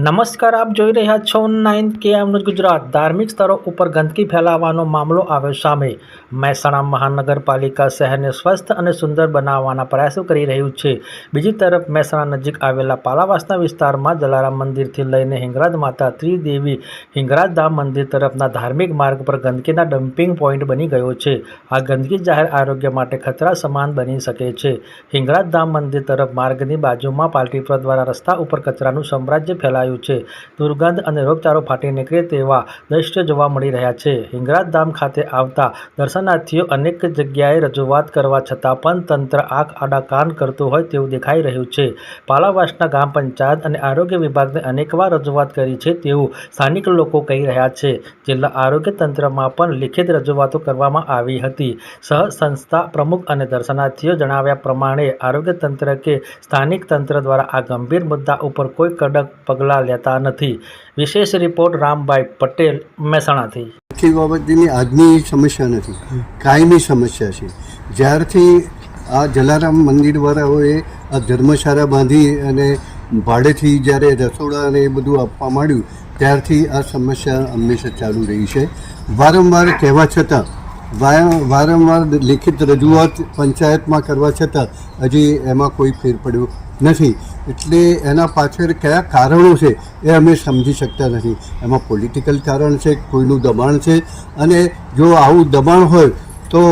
નમસ્કાર, આપ જોઈ રહ્યા છો નાઇન કે ન્યૂઝ ગુજરાત. ધાર્મિક સ્થળો ઉપર ગંદકી ફેલાવવાનો મામલો આવ્યો સામે. મહેસાણા મહાનગરપાલિકા શહેરને સ્વસ્થ અને સુંદર બનાવવાના પ્રયાસો કરી રહ્યું છે. બીજી તરફ મહેસાણા નજીક આવેલા પાલાવાસના વિસ્તારમાં જલારામ મંદિરથી લઈને હિંગરાજ માતા ત્રિદેવી હિંગરાજ ધામ મંદિર તરફના ધાર્મિક માર્ગ પર ગંદકીના ડમ્પિંગ પોઈન્ટ બની ગયો છે. આ ગંદકી જાહેર આરોગ્ય માટે ખતરા સમાન બની શકે છે. હિંગરાજ ધામ મંદિર તરફ માર્ગની બાજુમાં પાર્ટીપુર દ્વારા રસ્તા ઉપર કચરાનું સામ્રાજ્ય ફેલાયું છે. દુર્ગંધ અને રોગચાળો ફાટી નીકળે તેવા દ્રશ્યો જોવા મળી રહ્યા છે. હિંગરાજ ધામ ખાતે આવતા દર્શનાર્થીઓ અનેક જગ્યાએ રજૂઆત કરવા છતાં પણ તંત્ર આંખ આડા કાન કરતું હોય તેવું દેખાઈ રહ્યું છે. પાલાવાસના ગ્રામ પંચાયત અને આરોગ્ય વિભાગને અનેકવાર રજૂઆત કરી છે તેવું સ્થાનિક લોકો કહી રહ્યા છે. જિલ્લા આરોગ્ય તંત્રમાં પણ લિખિત રજૂઆતો કરવામાં આવી હતી. સહ સંસ્થા પ્રમુખ અને દર્શનાર્થીઓ જણાવ્યા પ્રમાણે આરોગ્ય તંત્ર કે સ્થાનિક તંત્ર દ્વારા આ ગંભીર મુદ્દા ઉપર કોઈ કડક પગલાં લેતા નથી. વિશેષ રિપોર્ટ રામભાઈ પટેલ, મહેસાણાથી. આખી બાબતની આજની સમસ્યા નથી. કાયમી સમસ્યા છે. જ્યારથી આ જલારામ મંદિરવાળાઓએ આ ધર્મશાળા બાંધી અને ભાડેથી જ્યારે રસોડા અને એ બધું આપવા માંડ્યું, ત્યારથી આ સમસ્યા હંમેશા ચાલુ રહી છે. વારંવાર કહેવા છતાં વારંવાર લેખિત રજૂઆત પંચાયતમાં કરવા છતાં હજી એમાં કોઈ ફેર પડ્યો નથી. એટલે એના પાછળ કયા કારણો છે એ અમે સમજી શકતા નથી. એમાં પોલિટિકલ કારણ છે, કોઈનું દબાણ છે. અને જો આવું દબાણ હોય તો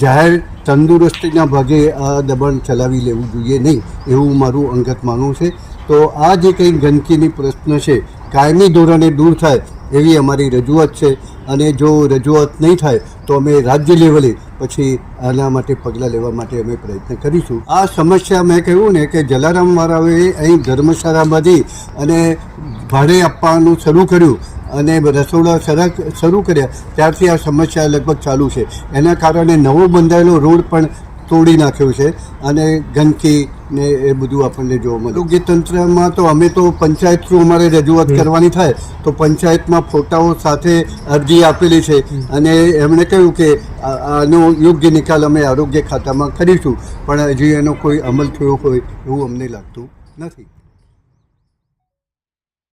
જાહેર તંદુરસ્તીના ભાગે આ દબાણ ચલાવી લેવું જોઈએ નહીં એવું મારું અંગત માનવું છે. તો આ જે કંઈ ગંદકીની પ્રશ્ન છે, કાયમી ધોરણે દૂર થાય એવી અમારી રજૂઆત છે. અને જો રજૂઆત નહીં થાય, તો અમે રાજ્ય લેવલે પછી આના માટે પગલાં લેવા માટે અમે પ્રયત્ન કરીશું. આ સમસ્યા મેં કહ્યું ને કે જલારામ મહારાજે અહીં ધર્મશાળામાંથી અને ભાડે આપવાનું શરૂ કર્યું અને રસોડા સરાક શરૂ કર્યા, ત્યારથી આ સમસ્યા લગભગ ચાલુ છે. એના કારણે નવો બંધાયેલો રોડ પણ તોડી નાખ્યો છે અને ગંદકી ને એ બધું આપણને જોવા મળે. આરોગ્ય તંત્રમાં તો અમે તો પંચાયત થ્રુ અમારે રજૂઆત કરવાની થાય તો પંચાયતમાં ફોટાઓ સાથે અરજી આપેલી છે. અને એમણે કહ્યું કે આનો યોગ્ય નિકાલ અમે આરોગ્ય ખાતામાં કરીશું. પણ હજી એનો કોઈ અમલ થયો હોય એવું અમને લાગતું નથી.